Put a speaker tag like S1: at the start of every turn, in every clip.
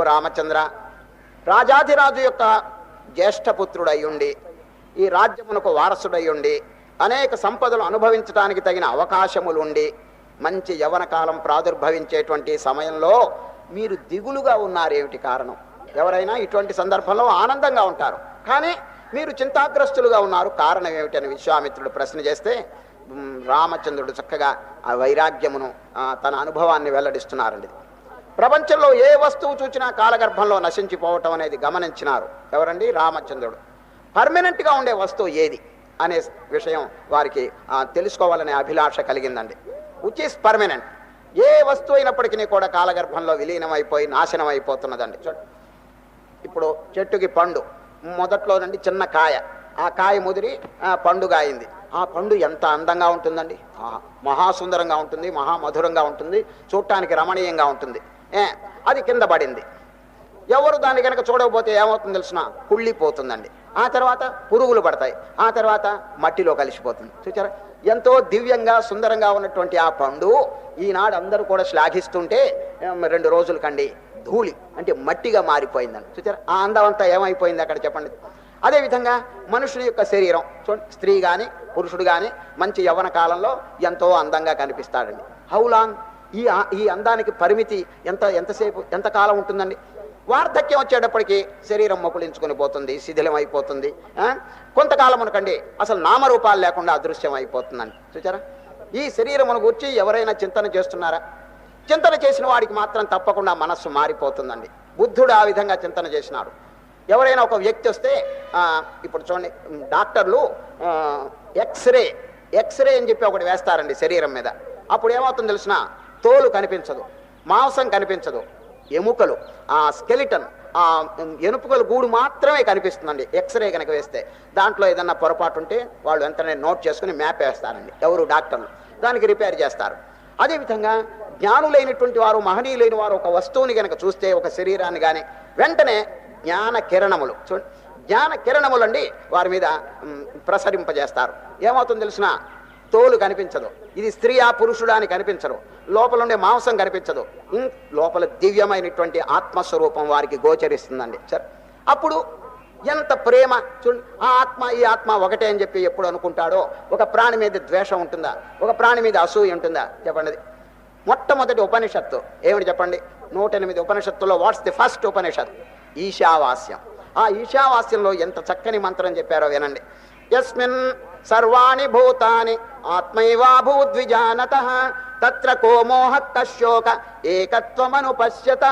S1: ఓ రామచంద్ర. రాజాధిరాజు యొక్క జ్యేష్ఠపుత్రుడయ్యుండి ఈ రాజ్యమునకు వారసుడయ్యుండి అనేక సంపదలు అనుభవించడానికి తగిన అవకాశములుండి మంచి యవన కాలం ప్రాదుర్భవించేటువంటి సమయంలో మీరు దిగులుగా ఉన్నారేమిటి కారణం? ఎవరైనా ఇటువంటి సందర్భంలో ఆనందంగా ఉంటారు. కానీ మీరు చింతాగ్రస్తులుగా ఉన్నారు. కారణం ఏమిటని విశ్వామిత్రుడు ప్రశ్న చేస్తే రామచంద్రుడు చక్కగా ఆ వైరాగ్యమును తన అనుభవాన్ని వెల్లడిస్తున్నారండి. ప్రపంచంలో ఏ వస్తువు చూచినా కాలగర్భంలో నశించిపోవటం అనేది గమనించినారు. ఎవరండి? రామచంద్రుడు. పర్మనెంట్గా ఉండే వస్తువు ఏది? అనే విషయం వారికి తెలుసుకోవాలనే అభిలాష కలిగిందండి. Which is permanent. ఏ వస్తువు అయినప్పటికీ కూడా కాలగర్భంలో విలీనం అయిపోయి నాశనం అయిపోతున్నదండి ఇప్పుడు చెట్టుకి పండు. మొదట్లో నుండి చిన్న కాయ. ఆ కాయ ముదిరి ఆ, పండుగ అయింది ఆ పండు ఎంత అందంగా ఉంటుందండి? మహాసుందరంగా ఉంటుంది మహామధురంగా ఉంటుంది చూడటానికి రమణీయంగా ఉంటుంది. అది కింద పడింది. ఎవరు దాన్ని కనుక చూడకపోతే ఏమవుతుంది తెలిసిన? కుళ్ళిపోతుందండి. ఆ తర్వాత పురుగులు పడతాయి. ఆ తర్వాత మట్టిలో కలిసిపోతుంది. చూచారా? ఎంతో దివ్యంగా సుందరంగా ఉన్నటువంటి ఆ పండు ఈనాడు అందరూ కూడా శ్లాఘిస్తుంటే రెండు రోజుల కండి ధూళి అంటే మట్టిగా మారిపోయిందండి. చూచారా? ఆ అందం అంతా ఏమైపోయింది అక్కడ చెప్పండి. అదేవిధంగా మనుషుని యొక్క శరీరం చూడండి స్త్రీ కానీ పురుషుడు కానీ మంచి యవ్వన కాలంలో ఎంతో అందంగా కనిపిస్తాడండి. హౌ లాంగ్ ఈ ఈ అందానికి పరిమితి ఎంత ఎంతసేపు ఎంతకాలం ఉంటుందండి? వార్ధక్యం వచ్చేటప్పటికి శరీరం మొకులించుకొని పోతుంది శిథిలం అయిపోతుంది కొంతకాలం అనకండి అసలు నామరూపాలు లేకుండా అదృశ్యం అయిపోతుందండి చూచారా? ఈ శరీరమును గురించి ఎవరైనా చింతన చేస్తున్నారా? చింతన చేసిన వాడికి మాత్రం తప్పకుండా మనస్సు మారిపోతుందండి. బుద్ధుడు ఆ విధంగా చింతన చేసినాడు. ఎవరైనా ఒక వ్యక్తి వస్తే ఇప్పుడు చూడండి డాక్టర్లు ఎక్స్రే ఎక్స్రే అని చెప్పి ఒకటి వేస్తారండి శరీరం మీద. అప్పుడు ఏమవుతుంది తెలిసిన? తోలు కనిపించదు మాంసం కనిపించదు ఎముకలు ఆ స్కెలిటన్ ఆ ఎనుపుకల గూడు మాత్రమే కనిపిస్తుందండి ఎక్స్రే కనుక వేస్తే. దాంట్లో ఏదన్నా పొరపాటు ఉంటే వాళ్ళు వెంటనే నోట్ చేసుకుని మ్యాప్ వేస్తారండి ఎవరు డాక్టర్లు. దానికి రిపేర్ చేస్తారు. అదేవిధంగా జ్ఞానులైనటువంటి వారు మహనీయులైన వారు ఒక వస్తువుని కనుక చూస్తే ఒక శరీరాన్ని కానీ వెంటనే జ్ఞాన కిరణములు చూడండి జ్ఞాన కిరణములండి వారి మీద ప్రసరింపజేస్తారు. ఏమవుతుంది తెలిసిన తోలు కనిపించదు. ఇది స్త్రీయా పురుషుడా అని కనిపించరు లోపల ఉండే మాంసం కనిపించదు. లోపల దివ్యమైనటువంటి ఆత్మస్వరూపం వారికి గోచరిస్తుందండి. సరే అప్పుడు ఎంత ప్రేమ చూడండి ఆ ఆత్మ ఈ ఆత్మ ఒకటే అని చెప్పి ఎప్పుడు అనుకుంటాడో ఒక ప్రాణి మీద ద్వేషం ఉంటుందా? ఒక ప్రాణి మీద అసూయ ఉంటుందా? చెప్పండి. మొట్టమొదటి ఉపనిషత్తు. ఏమిటి చెప్పండి? నూట ఎనిమిది ఉపనిషత్తులో what's the first Upanishad? Ishavasyam. ఆ ఈశావాస్యంలో ఎంత చక్కని మంత్రం చెప్పారో వినండి. యస్మిన్ సర్వాణి భూతాని ఆత్మైవాభూద్విజానత తత్ర కో మోహ కశ్యోక ఏకత్వమను పశ్యత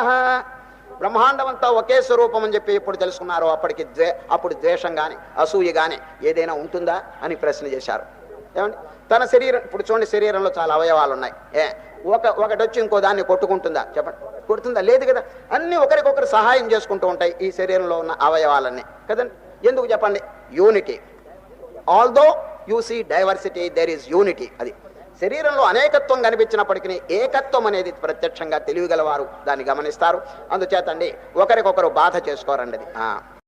S1: బ్రహ్మాండం అంతా ఒకే స్వరూపం అని చెప్పి ఎప్పుడు తెలుసుకున్నారో అప్పటికి ద్వే అప్పుడు ద్వేషం కానీ అసూయ కానీ ఏదైనా ఉంటుందా అని ప్రశ్న చేశారు. ఏమండి? తన శరీరం ఇప్పుడు చూడండి శరీరంలో చాలా అవయవాలు ఉన్నాయి. ఏ ఒక ఒకటి వచ్చి ఇంకో దాన్ని కొట్టుకుంటుందా? చెప్పండి. కొడుతుందా? లేదు కదా. అన్నీ ఒకరికొకరు సహాయం చేసుకుంటూ ఉంటాయి ఈ శరీరంలో ఉన్న అవయవాలన్నీ. కదండి? ఎందుకు చెప్పండి? Unity. Although you see diversity there is unity అది శరీరంలో అనేకత్వం కనిపించినప్పటికీ ఏకత్వం అనేది ప్రత్యక్షంగా తెలివిగలవారు దాన్ని గమనిస్తారు. అందుచేతండి ఒకరికొకరు బాధ చేసుకోరండి అది.